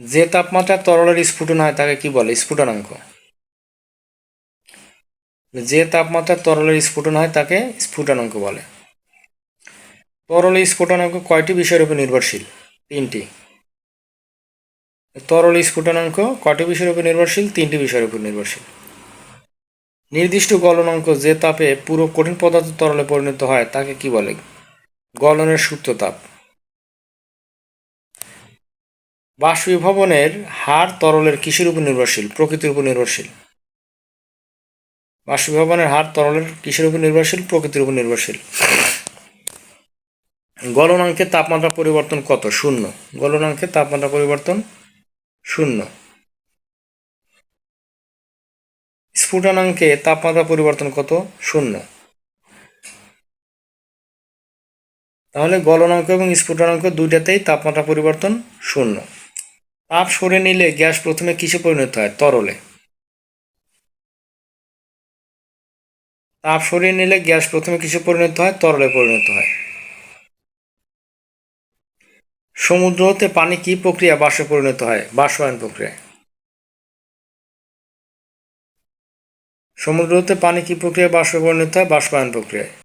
যে তাপমাত্রা তরলের স্ফুটন হয়, তাকে কি বলে? স্ফুটনাঙ্ক। যে তাপমাত্রা তরলের স্ফুটন হয়, তাকে স্ফুটনাঙ্ক বলে। তরল স্ফুটনাঙ্ক কয়টি বিষয়ের উপর নির্ভরশীল? তিনটি। তরল স্ফুটনাঙ্ক কয়টি বিষয়ের উপর নির্ভরশীল? তিনটি বিষয়ের উপর নির্ভরশীল। নির্দিষ্ট গলনাঙ্ক যে তাপে পুরো কঠিন পদার্থ তরলে পরিণত হয়, তাকে কি বলে? গলনের সূত্র তাপ বাষ্পীভবনের হার তরলের কিসের উপর নির্ভরশীল, প্রকৃতির উপর নির্ভরশীল। বাষ্পীভবনের হার তরলের কিসের উপর নির্ভরশীল, প্রকৃতির উপর নির্ভরশীল। গলনাঙ্কের তাপমাত্রা পরিবর্তন কত? শূন্য। গলনাঙ্কের তাপমাত্রা পরিবর্তন শূন্য। স্ফুটনাঙ্কে তাপমাত্রা পরিবর্তন কত? শূন্য। তাহলে গলনাঙ্ক এবং স্ফুটনাঙ্ক দুইটাতেই তাপমাত্রা পরিবর্তন শূন্য। তাপ সরে নিলে গ্যাস প্রথমে কিসে পরিণত হয়? তরলে। তাপ সরিয়ে নিলে গ্যাস প্রথমে কিসে পরিণত হয়? তরলে পরিণত হয়। সমুদ্র হতে পানি কি প্রক্রিয়া? বাষ্পে পরিণত হয়। বাষ্পায়ন প্রক্রিয়ায় সমুদ্র হতে পানি কি প্রক্রিয়া? বাষ্পে পরিণত হয়। বাষ্পায়ন প্রক্রিয়ায়